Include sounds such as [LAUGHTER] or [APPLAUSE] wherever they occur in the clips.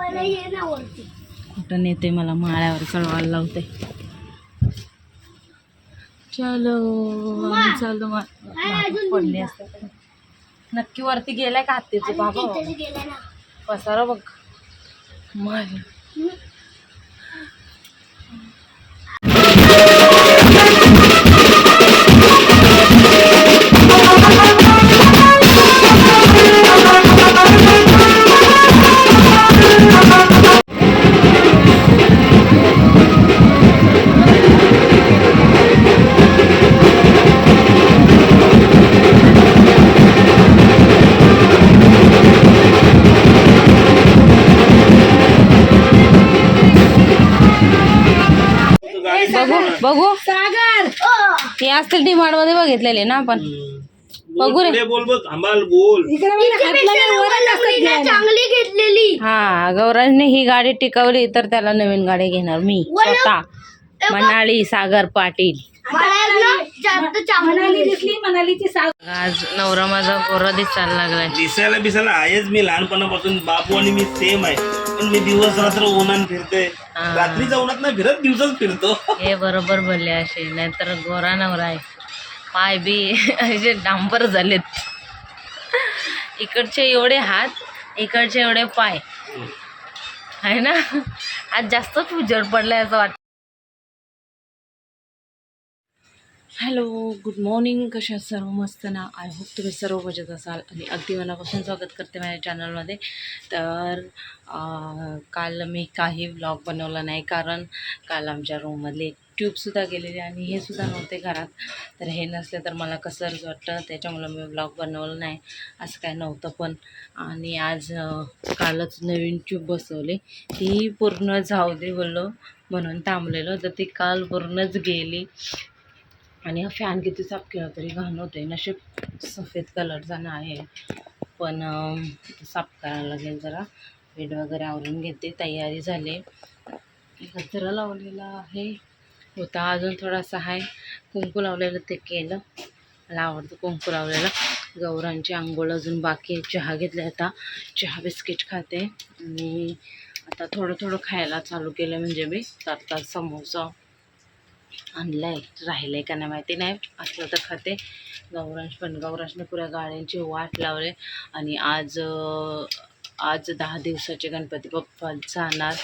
पहिला ये ना वरती कुठं नेते मला माळ्यावर चढवायला लावते. चलो आम्ही मा- मागं पडले असते तर. नक्की वरती गेलाय का हत्तीचं बाबा? पसारा बघ. बघू बघू. सागर! हे. असतील डिमांडमध्ये बघितलेले ना आपण. बघू रे. बोल बघ बोल. चांगली घेतलेली. हा गौराजने ही गाडी टिकवली तर त्याला नवीन गाडी घेणार मी. स्वतः. मनाली सागर पाटील. मला ना जास्त चांगली दिसली. आज नवरा माझा गोरा दिसायला लागलाय. दिसायला बिसायला आहेच मी लहानपणापासून बापू आणि मी सेम आहे. पण मी दिवस रात्र उन्हान फिरते हा. रात्रीच्या उन्हात नाही फिरत दिवसाच फिरतो. हे बरोबर बोलले असे नाहीतर गोरा नवरा आहे. पाय बी असे डांबर झालेत. इकडचे एवढे हात इकडचे एवढे पाय. आहे ना? आज जास्तच उजेड पडलाय असं वाटतं. Hello good morning. कशा सर्व? मस्त ना. आय होप तुम्ही सर्व मजेत असाल आणि अगदी मनापासून स्वागत करते माझ्या चॅनलमध्ये तर काल मी काही व्लॉग बनवला नाही कारण काल आमच्या रूममधले ट्यूबसुद्धा गेलेले आणि हे सुद्धा नव्हते घरात. तर हे नसले तर मला कसं वाटतं? त्याच्यामुळं मी व्लॉग बनवलं नाही. असं काय नव्हतं पण. आणि आज कालच नवीन ट्यूब बसवली. ती पूर्ण जाऊ दे बोललो म्हणून थांबलेलो. तर ती काल पूर्णच गेली. आणि हा फॅन किती साफ केला तरी घाण होते नशीब सफेद कलरचा नाही आहे. पण साफ करायला लागेल जरा. बेड वगैरे आवरून घेते. तयारी झाली. गजरा लावलेला आहे. होता अजून थोडासा आहे कुंकू लावलेलं ते केलं. मला आवडतं कुंकू लावलेलं. गौरांची आंघोळ अजून बाकी चहा घेतला आता. चहा बिस्किट खाते. आणि आता थोडं थोडं खायला चालू केलं म्हणजे मी. तर समोसा आणलाय. राहिलंय का नाही माहिती नाही. असलं तर खाते. गौरांश पण गौरांशने पुऱ्या गाड्यांची वाट लावले. आणि आज आज दहा दिवसाचे गणपती बाप्पा जाणार.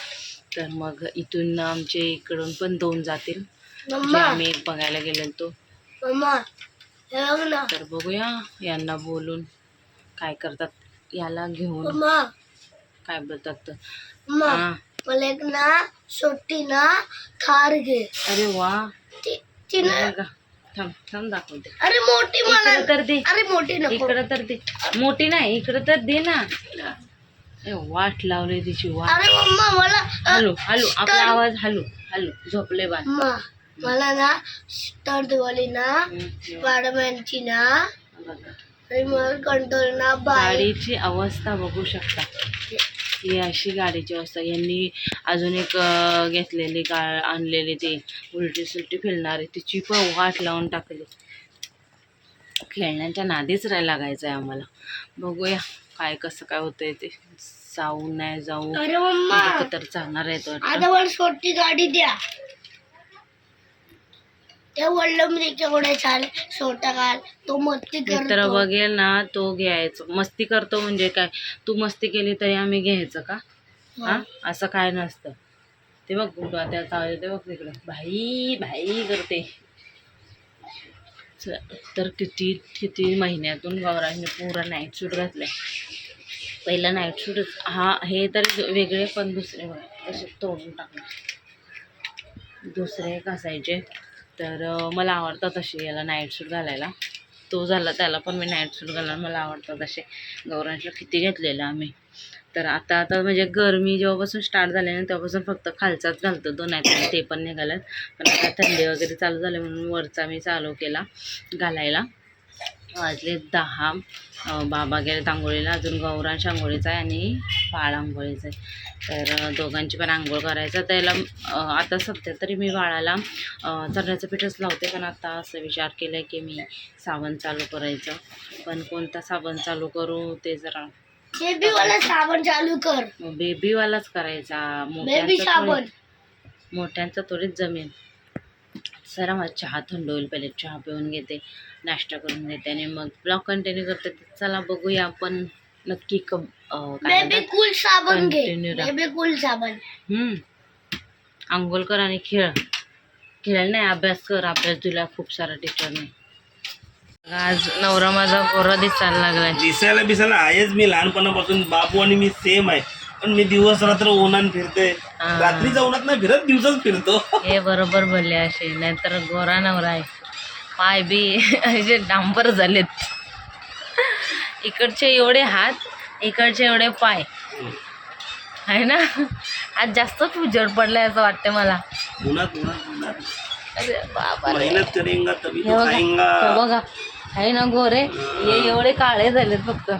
तर मग इथून आमचे इकडून पण दोन जातील. जे आम्ही एक बघायला गेलो तो. तर बघूया यांना बोलून काय करतात. याला घेऊन. काय बोलतात तर. हा. मला एक ना छोटी ना थार घे अरे वा. ती ती ना बघा. थांब थांब दाखवते. अरे मोठी मला इकडं तर दे. अरे मोठी नको. इकडं तर दे. मोठी नाही इकडं तर दे ना. ए, वाट लावली तिची वाट. अरे मम्मा मला हॅलो हॅलो आपला आवाज हॅलो हॅलो झोपले बा मम्मा मला ना स्टार दिवाळी ना स्पायडरमॅनची ना रिमोट कंट्रोल ना बाय गाडीची अवस्था बघू शकता. ही अशी गाडीची अवस्था. यांनी अजून एक घेतलेली गा आणलेली ती उलटी सुलटी फिरणारी. तिची पण वाट लावून टाकली. खेळण्याच्या नादीच राहायला लागायचं आहे आम्हाला. बघूया काय कसं काय होतंय ते. जाऊ नाही जाऊ. तर जाणार आहे तो छोटी गाडी द्या. त्या वडिलांच्या कोणा चाल छोटा काल तो मस्ती मित्र करतो. बघेल ना तो घ्यायचं. मस्ती करतो म्हणजे काय? तू मस्ती केली तरी आम्ही घ्यायचं का? हा? असं काय नसतं. ते बघ कुठं त्याचा आवाज येते बघ तिकडं. भाई भाई करते. च- तर किती किती महिन्यातून गौरांनी पुरा नाईट सूट घातलाय. पहिला नाईट सूटच हा हे तर वेगळे पण दुसरे बघा. तसे तोडून टाकले दुसरे एक असायचे. तर मला आवडतात असे याला नाईट सूट घालायला. तो झाला त्याला पण मी नाईट सूट घालायला मला आवडतात तसे गौरांशला किती घेतलेलं आम्ही. तर आता आता म्हणजे गरमी जेव्हापासून स्टार्ट झाली ना तेव्हापासून फक्त खालचाच घालतो तो नाही ते पण निघाल्यात. पण आता थंडी वगैरे चालू झाली म्हणून वरचा मी चालू केला घालायला. वाजले दहा. बाबा गेले आंघोळीला. अजून गौरांश आंघोळीचा आहे आणि बाळ आंघोळीचा आहे. तर दोघांची पण आंघोळ करायचं. त्याला आता सध्या तरी मी बाळाला अं, चण्याचं पीठच लावते पण आता असं विचार केला की मी साबण चालू करायचं. पण कोणता साबण चालू करू ते जरा बेबी वाला साबण चालू कर. बेबीवालाच करायचा. बेबी मोठ्यांचा मोठ्यांचा थोडीच जमेल सर माझा चहा थंड होईल. पहिले चहा पिऊन घेते. नाश्ता करून घेते आणि मग ब्लॉग कंटिन्यू करते चला बघूया आपण नक्की कब अं, काय बेबी म्हणतात? कूल साबण घे. Continue राहा. बेबी कूल साबण. हम्म. आंघोळ कर आणि खेळ. खेळ नाही अभ्यास कर. अभ्यास दिला खूप सारा टीचरने आज नवरा माझा गोरा दिसायला लागलाय. दिसायला बिसायला आहेच मी. लहानपणापासून बापू आणि मी सेम आहे. पण मी दिवस रात्र उन्हान फिरते हा. रात्रीच्या उन्हात नाही फिरत दिवसाच फिरतो. हे बरोबर बोलले असे. नाहीतर गोरा नवरा आहे. पाय बी असे डांबर झालेत. इकडचे एवढे हात इकडचे एवढे पाय. आहे ना? आज जास्तच उजेड पडलाय असं वाटतं मला. अरे बाबा रे. मेहनत करेंगा तभी हे तो बघा हे बघा. आहे ना गोरे? हे एवढे काळे झालेत फक्त.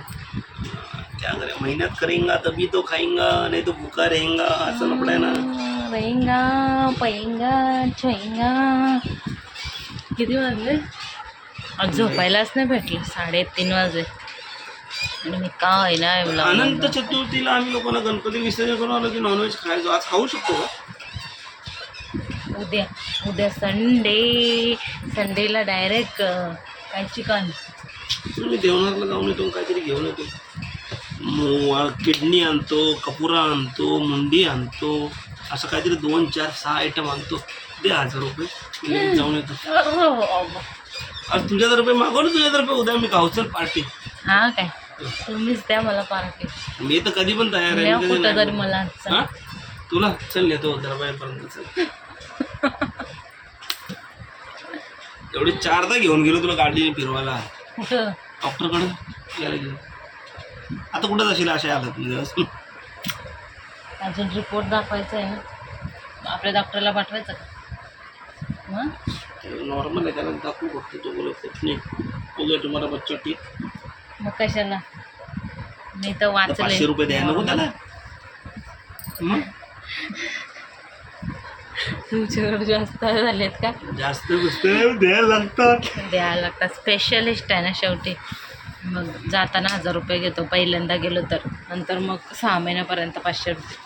क्या करे मेहनत करेंगा तभी तो खाएंगा नहीं तो भूखा रहेगा असं ना. रेंगा पैंगा छोईंगा किती वाजले? आज झोपायलाच नाही भेटले साडेतीन वाजले. आणि मी काय ना एवढा अनंत चतुर्थीला आम्ही लोकांना गणपती विसर्जन करून आलो की नॉनव्हेज खायचो. आज खाऊ शकतो का? उद्या उद्या संडे संडेला डायरेक्ट काय चिकन. मी देवनारला जाऊन येतो काहीतरी घेऊन येतो. किडनी आणतो कपुरा आणतो मुंडी आणतो असं काहीतरी दोन चार सहा आयटम आणतो. दे हजार रुपये. जाऊन येतो. आज तुझ्यातर्फे मागव ना तुझ्यातर्फे उद्या मी गावचल पार्टी हा काय? तुम्हीच द्या मला पार्टी मी तर कधी पण तयार आहे द्या मी कधी कुठं नाही तरी. मला हा? तुला? चल नेतो दरबारपर्यंत चल. एवढी चारदा घेऊन गेलो तुला गाडी फिरवायला. कुठं डॉक्टरकडे यायला घेऊन आता कुठं जाशील अशा हालत मध्ये अजून रिपोर्ट दाखवायचा आहे ना? आपल्या डॉक्टरला पाठवायचं का? नॉर्मल आहे त्याला दाखवू बघतो तो बोलत कुछ नाही बोलतोय तुम्हाला बच्चा ठीक मग कशाला? मी तर वाचले पाचशे रुपये द्यायला नको त्याला. तुमच्याकडे जास्त झालेत का? जास्त गोष्ट द्यायला लागतात. द्यायला लागतात. स्पेशलिस्ट आहे ना शेवटी. मग जाताना हजार रुपये घेतो. पहिल्यांदा गेलो तर. नंतर मग सहा महिन्यापर्यंत पाचशे रुपये.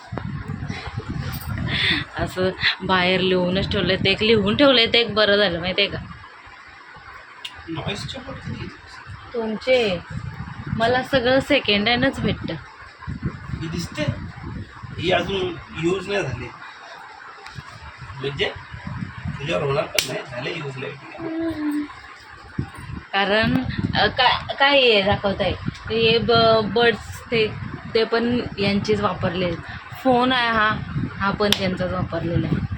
[LAUGHS] असं बाहेर लिहूनच ठेवले ते एक लिहून ठेवले ते एक बरं झालं माहिती आहे का तुमचे मला सगळं सेकंड हँडच भेटतं. ही दिसते? ही अजून यूज नाही झाली. म्हणजे तुझ्यावर होणार पण नाही झाले यूज नाही कारण अ, काय काय हे दाखवत आहे हे ब बर्ड्स ते ते पण यांचेच वापरले फोन आहे हा. हा पण त्यांचाच वापरलेला आहे.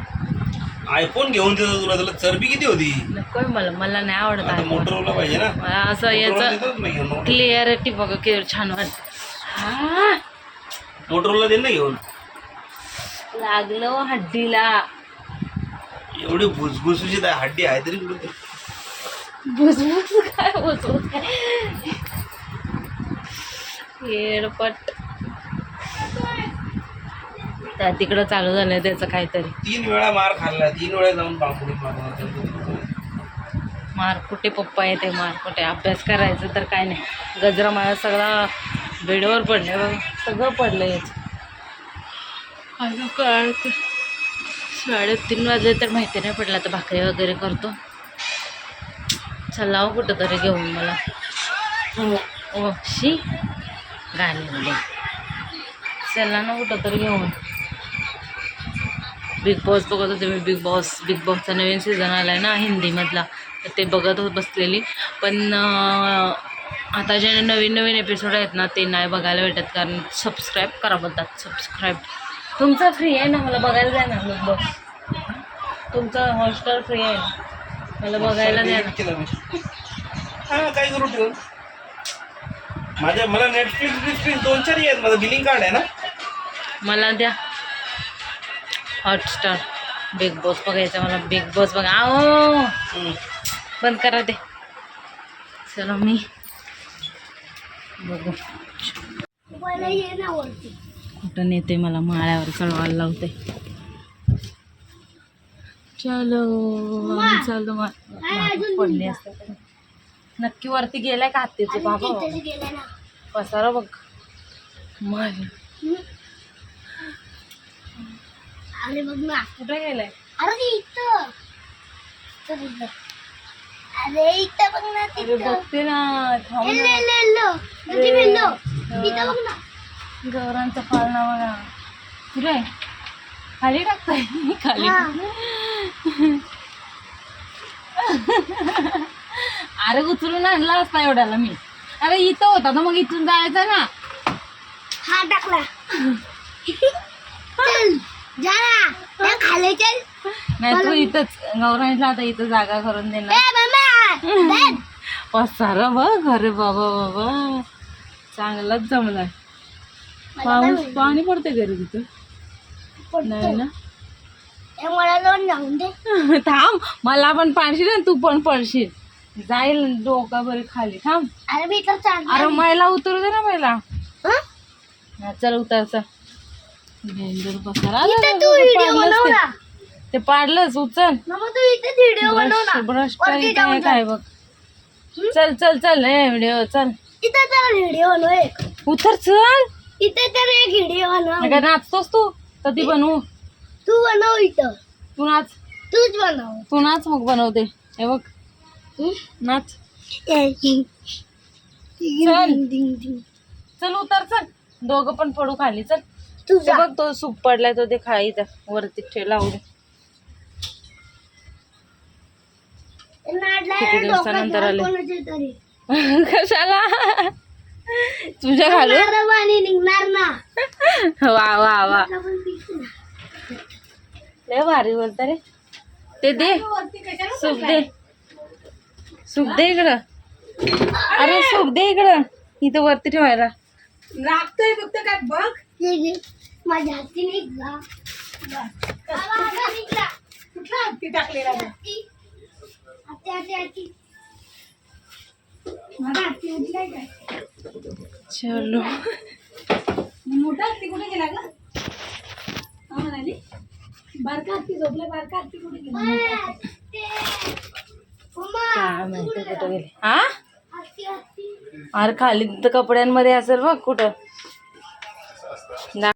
आयफोन घेऊन देतो तुला तुला चरबी किती होती? नको आहे मला मला नाही आवडत आता iPhone. मोटरला पाहिजे ना. मला असं Motorola याचं देतात ना घेऊन क्लिअरिटी बघा किती छान वाटत. हा, मोटरला दे ना घेऊन. लागलो हड्डीला. एवढी भुसभुशीत आहे हड्डी आहे तरी कुठे भुसभुस काय काय. येडपट. त्या तिकडं चालू झालंय त्याचं काहीतरी. तीन वेळा मार खाल्ला तीन वेळा जाऊन पापडी मार कुठे पप्पा येते मार कुठे? अभ्यास करायचं तर काय नाही. गजरा माझा सगळा बेडवर पडले बघ सगळं पडलं याचं. अजून ते. साडेतीन वाजले तर माहिती नाही पडलं तर भाकरी वगैरे करतो. चला हो कुठं तरी घेऊन मला. ओ ओ शी. गाणे चला ना कुठं तरी घेऊन. बिग बॉस बघत होते मी. बिग बॉस बिग बॉसचा नवीन सीझन आला आहे ना हिंदीमधला. तर ते बघत हो बसलेली. पण आता जे नवीन नवीन एपिसोड आहेत ना ते नाही बघायला भेटत. कारण सबस्क्राईब करा बोलतात. सबस्क्राईब तुमचा फ्री आहे ना? मला बघायला द्या ना बिग बॉस तुमचा हॉटस्टार फ्री आहे. मला बघायला द्या ना हा काय करू ठेवून. माझ्या मला नेटफ्लिक्स बिटफ्लिक्स दोन चार आहेत. माझं बिलिंग कार्ड आहे ना? मला द्या. हॉटस्टार बिग बॉस बघायचा मला बिग बॉस बघा. आओ. बंद करा ते. चलो मी बघू. कुठं नेते मला माळ्यावर चढवायला लावते चलो मागं पडले असते नक्की वरती गेलाय का हत्तीचे बाबा? तिथेच गेला ना. पसारा बघ. माझ्या अरे बघ ना कुठे गेलाय अरे ते इथं. अरे इथं बघ ना अरे तिथं बघते ना थांब ना. नदी इथं बघ. ना. गौरांचा पाळणा बघा. कुठे खाली टाकताय? खाली. हा. अरे उचलून आणला असता एवढ्याला मी. अरे इथं होता ना मग इथून जायचं ना. हा टाकला. [LAUGHS] चल. खाली चल. नाही तू इथंच गौरांना आता इथं जागा करून देणार. पसारा [LAUGHS] बघ. अरे बाबा बाबा. चांगलाच जमलाय. पाऊस? पाणी पडते घरी तिथं. नाही. ना? [LAUGHS] थांब मला पण पाडशील आणि तू पण पडशील. जाईल डोका बरी खाली थांब. अरे मैला उतरू दे ना पहिला चल उतर चल. डेंजर पसारा अरे, इथं अरे, तू व्हिडिओ पाडलंच बनव ते. ना ते पाडलंच उचल. मग तू व्हिडिओ बनव ना ब्रश ब्रश वरती काही जाऊन काय बघ. चल चल चल ए व्हिडिओ चल. इथं तर व्हिडिओ बनव एक. उतर चल. इथे तर एक व्हिडिओ बनव. काय नाचतोस तू? तर ती बनवू. तू बनव इथं. तू नाच. तूच बनव. तू नाच मग बनवते. हे बघ. हं? नाच. चल. चल उतर चल. दोघं पण पडू खाली चल. तू बघ तो सूप पडलाय तो ते खायचा वरती ठेला लावून किती दिवसानंतर आले. [LAUGHS] कशाला? तुझ्या घालू नारळ पाणी निघणार ना? [LAUGHS] वा वा वा. लय भारी बोलत रे. ते दे. सूप दे. सूप दे इकडं. अरे सूप दे इकडं. इथं वरती ठेवायला. लागतोय फक्त काय? बघ. माझ्या हाती निघला. कुठला हत्ती टाकलेला चलो. मोठा हत्ती कुठे गेला ग? का म्हणाली? बारका हत्ती झोपला बारका हत्ती कुठे गेला? काय माहिती कुठं गेले? हा हत्ती हत्ती अरे खाली तर कपड्यांमध्ये असेल बघ कुठं. दा-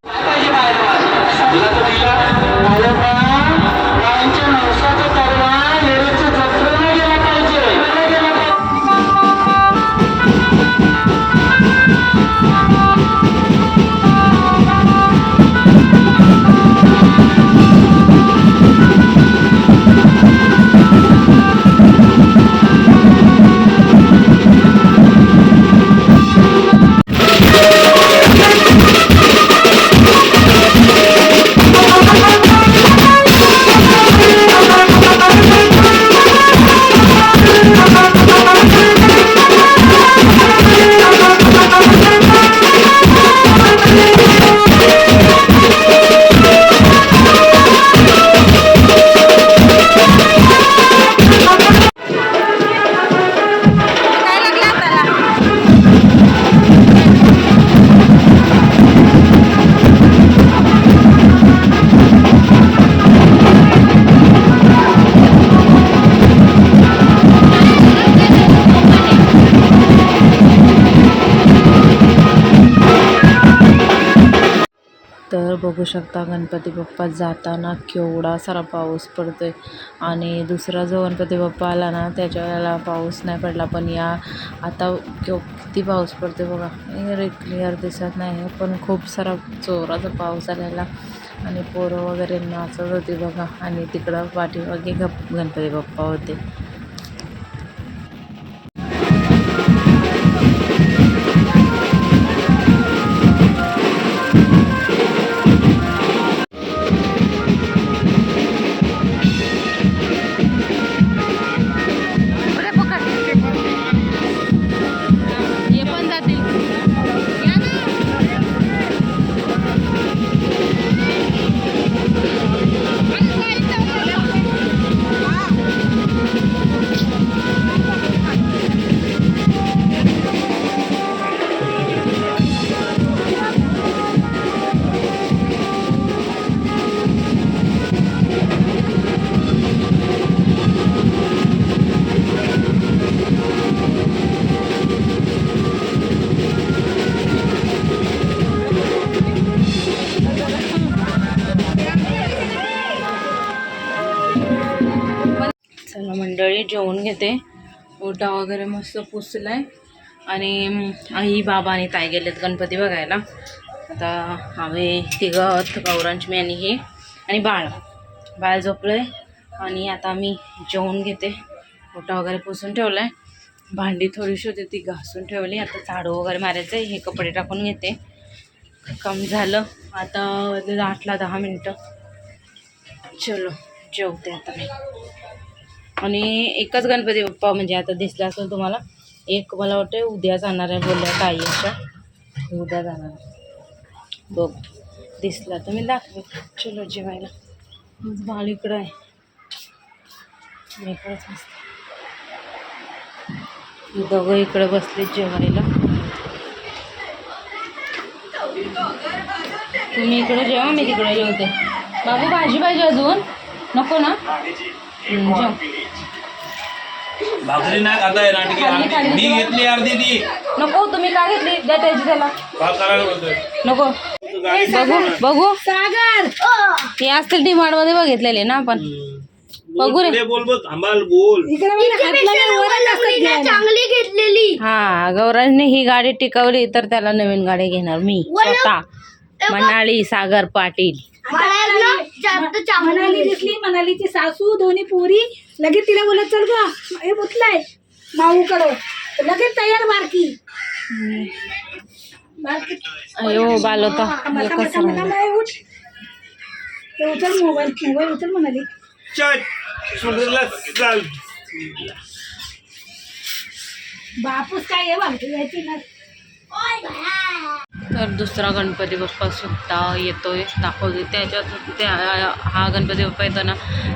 बघू शकता गणपती बाप्पा जाताना केवढा सारा पाऊस पडतो आहे आणि दुसरा जो गणपती बाप्पा आला ना त्याच्या वेळेला पाऊस नाही पडला. पण या आता केव किती पाऊस पडतोय बघा. रे क्लिअर दिसत नाही पण खूप सारा जोराचा पाऊस आलेला. आणि पोरं वगैरे नाचत होती बघा. आणि तिकडं पाठीमागे गप गणपती बाप्पा होते. घेते. ओटा वगैरे मस्त पुसलाय. आणि आई बाबा आणि ताई गेलेत गणपती बघायला. आता आम्ही तिघं गौरांची मी आणि हे. आणि बाळ. बाळ झोपलं आहे आणि आता मी जेवून घेते. ओटा वगैरे पुसून ठेवलाय. भांडी थोडीशी होती ती घासून ठेवली. आता झाडू वगैरे मारायचं आहे हे कपडे टाकून घेते. कम झालं. आता आठला दहा मिनटं. चलो जेवते आता मी. आणि एकच गणपती बाप्पा म्हणजे आता दिसला असेल तुम्हाला एक मला वाटतं उद्या जाणार आहे बोलल्या ताई अशा उद्या जाणार आहे. बघ दिसला तर मी दाखवे चलो जेवायला. बाळ इकडं आहे. इकडंच बसते. दोघं इकडं बसले जेवायला. तुम्ही इकडं जेवा मी तिकडे जेवते. बाबू भाजी पाहिजे अजून? नको ना? भाकरी नाही खाता खाल्ली, खाल्ली. मी तुला? घेतली अर्धी ती नको तुम्ही का घेतली? द्या त्याची त्याला. काय करायला बोलतोय. नको. तू बघू बघू. सागर! हे. असतील डिमांडमध्ये बघितलेले ना आपण. बघू रे. पुढे बोल बघ थांबाल बोल. चांगली घेतलेली. हा गौराजने ही गाडी टिकवली तर त्याला नवीन गाडी घेणार मी स्वतः. मनाळी सागर पाटील. मनाली. दिसली मनालीची सासू दोन्ही पोरी लगेच तिला बोलत चल ग. हे मुतलाय माऊ कडे लगेच तयार बारकी. अयो बाल हे. हे उचल मोबाईल मोबाईल उचल म्हणाली चल सुंदरला चाल. बापूस काय आहे बापू याची ना? तर दुसरा गणपती बाप्पा सुद्धा आहे दाखवते त्याच्यात त्या हा गणपती बाप्पा येताना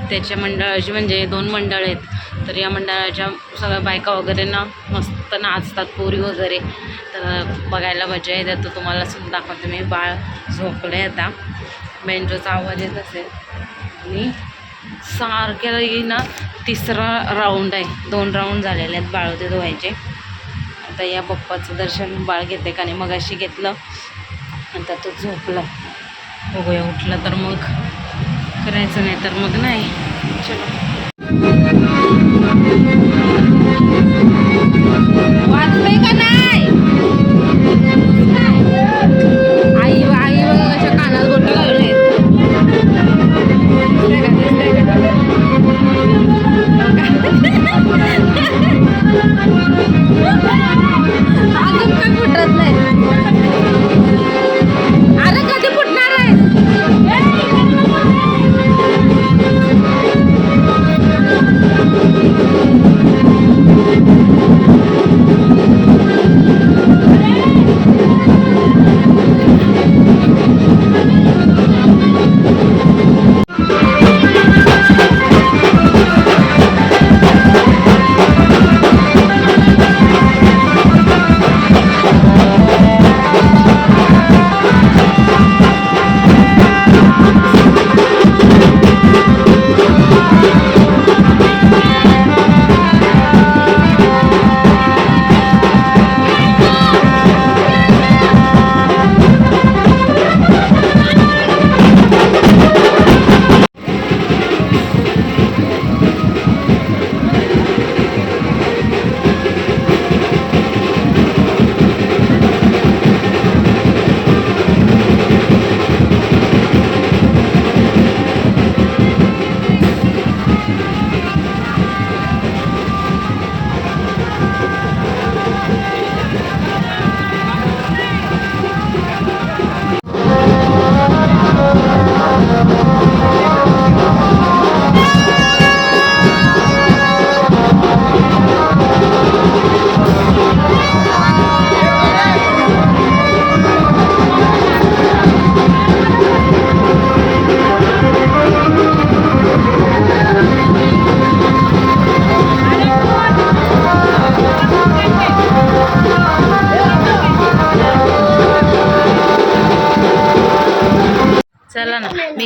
त्याच्या मंडळाची म्हणजे दोन मंडळ आहेत. तर या मंडळाच्या सगळ्या बायका वगैरे ना मस्त नाचतात पोरी वगैरे. तर बघायला मजा येते. तर तुम्हाला सुद्धा दाखवते मी. बाळ झोपले आता. बेंजोचा आवाज येत असेल. आणि सारख्या ना तिसरा राऊंड आहे. दोन राऊंड झालेले आहेत बाळोते धुवायचे. आता या बाप्पाचं दर्शन बाळ घेते का नाही मग अशी घेतलं. आता तो झोपला. बघूया उठला तर मग. करायचं नाही तर मग नाही. चलो.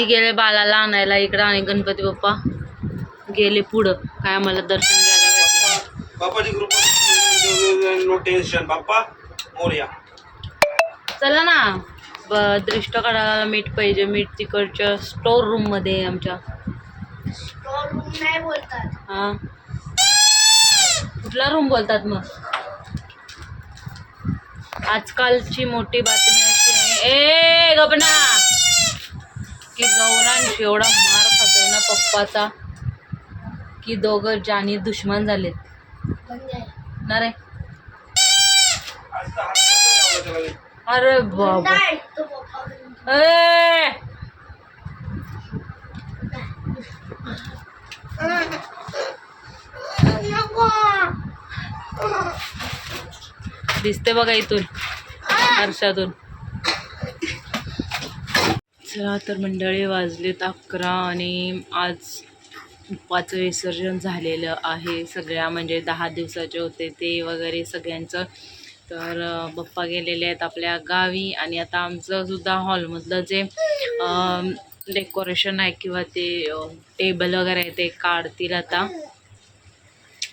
गेले बालाला आणायला इकडं आणि गणपती बाप्पा गेले पुढं. काय आम्हाला दर्शन घ्यायला चला ना. ब दृष्ट काढायला मीठ पाहिजे. मीठ तिकडच्या स्टोर रूममध्ये आहे आमच्या. नाही बोलतात. हा. कुठला रूम बोलतात मग? आजकालची मोठी बातमी अशी आहे. ए गबना की गौरांश एवढा मार खातोय ना पप्पाचा की दोघं जानी दुश्मन झालेत. ना रे? अरे बाबा. ए! दिसते बघा इथून आरशातून. चला तर मंडळी वाजलेत अकरा आणि आज उप्पाचं विसर्जन झालेलं आहे. सगळ्या म्हणजे दहा दिवसाचे होते ते वगैरे सगळ्यांचं. तर बप्पा गेलेले आहेत आपल्या गावी आणि आता आमचं सुद्धा हॉलमधलं जे डेकोरेशन आहे किंवा ते टेबल वगैरे आहे ते काढतील आता.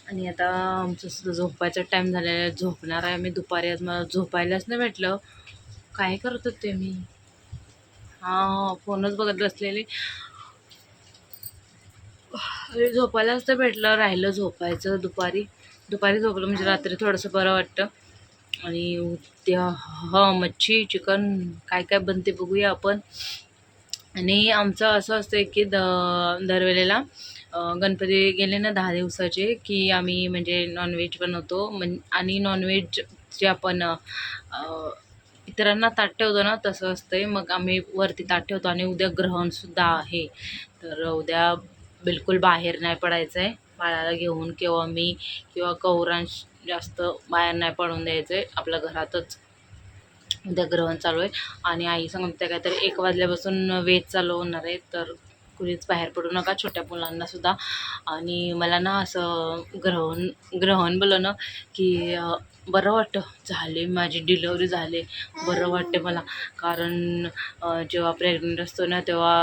आणि आता आमचं सुद्धा झोपायचा टाईम झालेला आहे. झोपणार आहे. मी दुपारी आज मला झोपायलाच नाही भेटलं. काय करत होते मी? हां फोनच बघत बसलेली. अरे झोपायलाच तर भेटलं राहिलं झोपायचं दुपारी. दुपारी झोपलं म्हणजे रात्री थोडंसं बरं वाटतं. आणि उद्या ह मच्छी चिकन काय काय बनते बघूया आपण. आणि आमचं असं असतं की द दरवेळेला गणपती गेले ना दहा दिवसाचे की आम्ही म्हणजे नॉनव्हेज बनवतो. म्हण आणि नॉनव्हेज जे आपण इतरांना ताट ठेवतो ना तसं असतंय. मग आम्ही वरती ताट ठेवतो आणि उद्या ग्रहणसुद्धा आहे. तर उद्या बिलकुल बाहेर नाही पडायचं आहे बाळाला घेऊन किंवा मी किंवा कौरांश जास्त बाहेर नाही पडून द्यायचं आहे आपल्या घरातच उद्या ग्रहण चालू आहे. आणि आई सांगते काय तर एक वाजल्यापासून वेज चालू होणार आहे. तर कुणीच बाहेर पडू नका छोट्या मुलांना सुद्धा आणि मला ना असं ग्रहण ग्रहण बोललं ना की बरं वाटतं. झाले माझी डिलेवरी झाले. बरं वाटते मला. कारण जेव्हा प्रेग्नंट असतो ना तेव्हा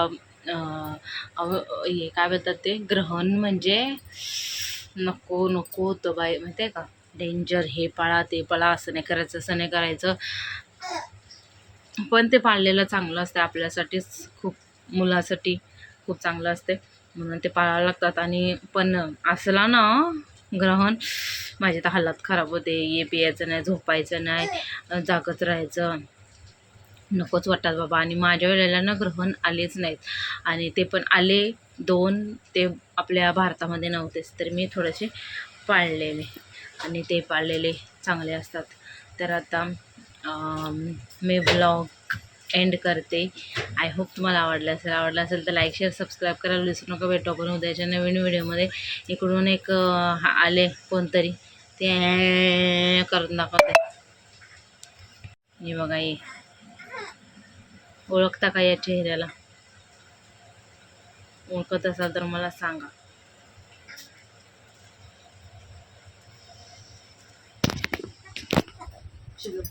अव- हे काय बोलतात ते? ग्रहण म्हणजे नको नको होतं बाई. माहिती आहे का? डेंजर हे पाळा ते पाळा असं नाही करायचं असं नाही करायचं. पण ते पाळलेलं चांगलं असतं आपल्यासाठीच खूप मुलासाठी खूप चांगलं असते म्हणून ते पाळायला लागतात. आणि पण असला ना ग्रहण. माझी तर हालत खराब होते. ये पियायचं नाही झोपायचं नाही जागत राहायचं. नकोच वाटतात बाबा. आणि माझ्या वेळेला ना ग्रहण आलेच नाहीत. आणि ते पण आले दोन ते आपल्या भारतामध्ये नव्हतेच. तर मी थोडेसे पाळलेले. आणि ते पाळलेले चांगले असतात. तर आता मी ब्लॉग एंड करते. आय होप तुम्हाला आवडलं असेल. आवडलं असेल तर लाईक शेअर सबस्क्राईब करायला विसरू नका. भेटू आपण उद्याच्या नवीन व्हिडिओमध्ये इकडून एक हा- आले कोणतरी. ते करत दाखवते. हे बघा ये ओळखता का या चेहऱ्याला? ओळखत असाल तर मला सांगा. चलो